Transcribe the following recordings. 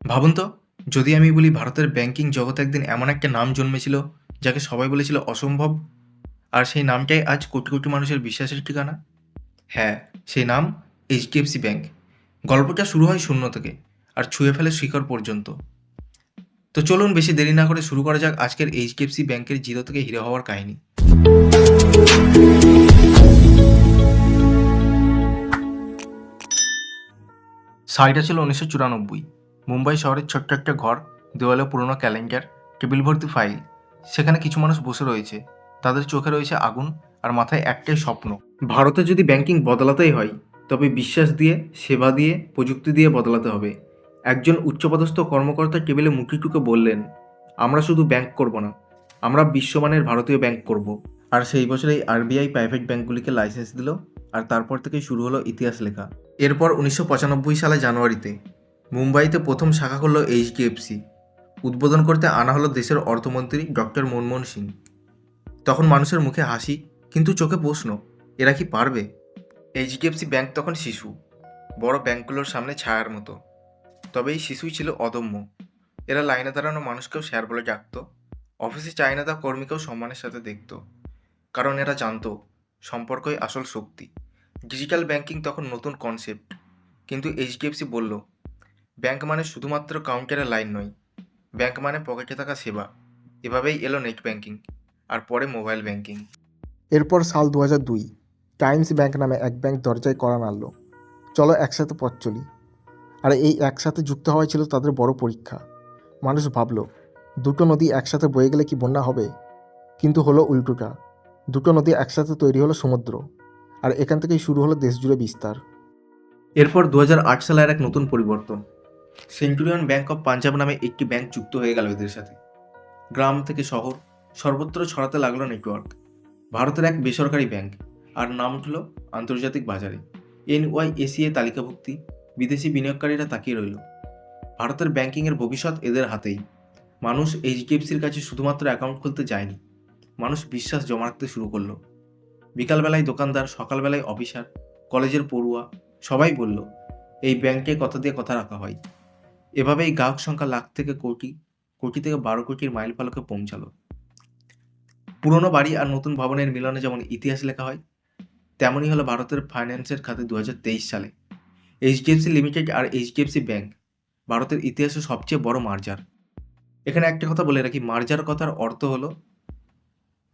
ভাবুন তো, যদি আমি বলি ভারতের ব্যাংকিং জগতে একদিন এমন একটা নাম জন্মেছিল, যাকে সবাই বলেছিল অসম্ভব, আর সেই নামটাই আজ কোটি কোটি মানুষের বিশ্বাসের ঠিকানা? হ্যাঁ সেই নাম এইচডিএফসি ব্যাংক। গল্পটা শুরু হয় শূন্য থেকে, আর ছুঁয়ে ফেলে শিখর পর্যন্ত। তো চলুন বেশি দেরি না করে শুরু করা যাক আজকের এইচডিএফসি ব্যাংকের জিরো থেকে হিরো হওয়ার কাহিনী। সাইটা ছিল উনিশশো চুরানব্বই। মুম্বাই শহরের ছোট্ট একটা ঘর দেওয়ালে পুরনো ক্যালেন্ডার টেবিল ভর্তি ফাইল। সেখানে কিছু মানুষ বসে রয়েছে। তাদের চোখে রয়েছে আগুন আর মাথায় একটাই স্বপ্ন। ভারতে যদি ব্যাংকিং বদলাতেই হয়, তবে বিশ্বাস দিয়ে, সেবা দিয়ে, প্রযুক্তি দিয়ে বদলাতে হবে। একজন উচ্চপদস্থ কর্মকর্তা টেবিলে মুখি টুকে বললেন, আমরা শুধু ব্যাংক করব না, আমরা বিশ্বমানের ভারতীয় ব্যাংক করব। আর সেই বছরেই আরবিআই প্রাইভেট ব্যাংকগুলিকে লাইসেন্স দিল, আর তারপর থেকেই শুরু হলো ইতিহাস লেখা। এরপর উনিশশো পঁচানব্বই সালে জানুয়ারিতে মুম্বাইতে প্রথম শাখা করল এইচডিএফসি উদ্বোধন করতে আনা হলো দেশের অর্থমন্ত্রী ডক্টর মনমোহন সিং। তখন মানুষের মুখে হাসি, কিন্তু চোখে প্রশ্ন, এরা কি পারবে? এইচডিএফসি ব্যাংক তখন শিশু, বড় ব্যাংকগুলোর সামনে ছায়ার মতো। তবে এই শিশুই ছিল অদম্য। এরা লাইনে দাঁড়ানো মানুষকেও শেয়ার বলে ডাকত, অফিসে চায়না তা কর্মীকেও সম্মানের সাথে দেখত। কারণ এরা জানতো, সম্পর্কই আসল শক্তি। ডিজিটাল ব্যাংকিং তখন নতুন কনসেপ্ট কিন্তু এইচডিএফসি বলল ব্যাংক মানে শুধুমাত্র কাউন্টারের লাইন নয় ব্যাংক মানে পকেটে থাকা সেবা। এভাবেই এলো নেট ব্যাংকিং আর পরে মোবাইল ব্যাংকিং। এরপর সাল দু হাজার দুই টাইমস ব্যাংক নামে এক ব্যাংক দরজায় করা নাড়ল। চলো একসাথে পথ চলি। আর এই একসাথে যুক্ত হওয়াই ছিল তাদের বড় পরীক্ষা। মানুষ ভাবল দুটো নদী একসাথে বয়ে গেলে কি বন্যা হবে? কিন্তু হলো উল্টোটা। দুটো নদী একসাথে তৈরি হলো সমুদ্র আর এখান থেকেই শুরু হলো দেশজুড়ে বিস্তার। এরপর দু হাজার আট সালের এক নতুন পরিবর্তন। সেঞ্চুরিয়ন ব্যাংক অফ পাঞ্জাব নামে একটি ব্যাংক যুক্ত হয়ে গেল এদের সাথে। গ্রাম থেকে শহর, সর্বত্র ছড়াতে লাগল নেটওয়ার্ক ভারতের এক বেসরকারি ব্যাংক, আর নাম উঠল আন্তর্জাতিক বাজারে। এনওয়াইএসিএ তালিকাভুক্তি, বিদেশি বিনিয়োগকারীরা তাকিয়ে রইল। ভারতের ব্যাংকিংয়ের ভবিষ্যৎ এদের হাতেই। মানুষ এইচডিএফসির কাছে শুধুমাত্র অ্যাকাউন্ট খুলতে যায়নি। মানুষ বিশ্বাস জমা রাখতে শুরু করল। বিকালবেলায় দোকানদার, সকালবেলায় অফিসার, কলেজের পড়ুয়া সবাই বলল, এই ব্যাংকে কথা দিয়ে কথা রাখা হয়? এভাবেই গ্রাহক সংখ্যা লাখ থেকে কোটি কোটি থেকে বারো কোটির মাইল ফলকে পৌঁছালো। পুরনো বাড়ি আর নতুন ভবনের মিলনে যেমন ইতিহাস লেখা হয়, তেমনই হলো ভারতের ফাইন্যান্সের খাতে দু হাজার তেইশ সালে। এইচডিএফসি লিমিটেড আর এইচডিএফসি ব্যাংক, ভারতের ইতিহাসে সবচেয়ে বড় মার্জার। এখানে একটা কথা বলে রাখি, মার্জার কথার অর্থ হলো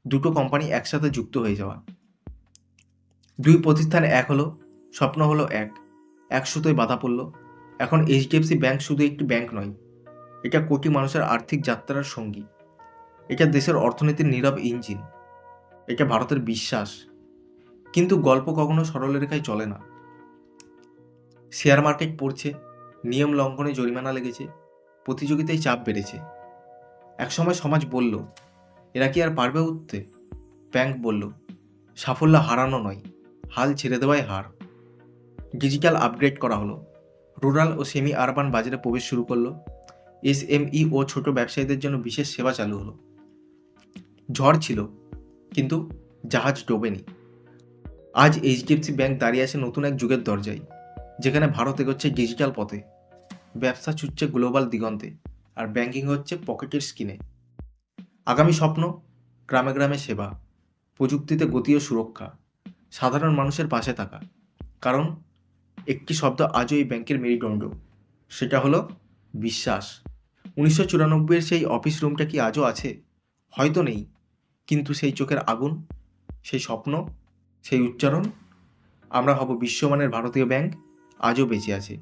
দুটো কোম্পানি একসাথে যুক্ত হয়ে যাওয়া। দুই প্রতিষ্ঠান এক হলো, স্বপ্ন হলো এক এক সুতোয় বাধা পড়ল এখন এইচডিএফসি ব্যাংক শুধু একটি ব্যাংক নয়, এটা কোটি মানুষের আর্থিক যাত্রার সঙ্গী। এটা দেশের অর্থনীতির নীরব ইঞ্জিন। এটা ভারতের বিশ্বাস। কিন্তু গল্প কখনো সরল রেখায় চলে না। শেয়ার মার্কেট পড়ছে, নিয়ম লঙ্ঘনে জরিমানা লেগেছে, প্রতিযোগিতায় চাপ বেড়েছে। একসময় সমাজ বলল, এরা কি আর পারবে উঠতে? ব্যাংক বলল, সাফল্য হারানো নয়, হাল ছেড়ে দেওয়াই হার। ডিজিটাল আপগ্রেড করা হলো। রুরাল ও সেমি আরবান বাজারে প্রবেশ শুরু করল। এসএমই ও ছোট ব্যবসায়ীদের জন্য বিশেষ সেবা চালু হলো। ঝড় ছিল, কিন্তু জাহাজ ডোবেনি। আজ এইচডিএফসি ব্যাংক দাঁড়িয়ে আছে নতুন এক যুগের দরজায়, যেখানে ভারত এগোচ্ছে ডিজিটাল পথে। ব্যবসা ছুটছে গ্লোবাল দিগন্তে, আর ব্যাংকিং হচ্ছে পকেটের স্কিনে। আগামী স্বপ্ন, গ্রামে গ্রামে সেবা। প্রযুক্তিতে গতি ও সুরক্ষা। সাধারণ মানুষের পাশে থাকা। কারণ একটি শব্দ আজও এই ব্যাংকের মেরুদণ্ড। সেটা হলো বিশ্বাস। উনিশশো চুরানব্বইয়ের সেই অফিস রুমটা কি আজও আছে? হয়তো নেই। কিন্তু সেই চোখের আগুন, সেই স্বপ্ন, সেই উচ্চারণ, আমরা হব বিশ্বমানের ভারতীয় ব্যাংক, আজও বেঁচে আছে।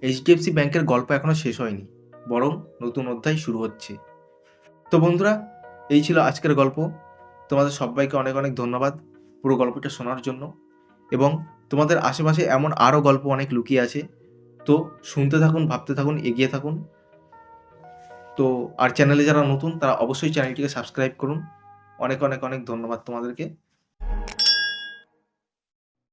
এইচডিএফসি ব্যাংকের গল্প এখনও শেষ হয়নি, বরং নতুন অধ্যায় শুরু হচ্ছে। তো বন্ধুরা, এই ছিল আজকের গল্প। তোমাদের সবাইকে অনেক অনেক ধন্যবাদ পুরো গল্পটা শোনার জন্য এবং তোমাদের আশেপাশে এমন আরও গল্প অনেক লুকিয়ে আছে। তো শুনতে থাকুন, ভাবতে থাকুন, এগিয়ে থাকুন। তো আর চ্যানেলে যারা নতুন, তারা অবশ্যই চ্যানেলটিকে সাবস্ক্রাইব করুন। অনেক অনেক অনেক ধন্যবাদ তোমাদেরকে।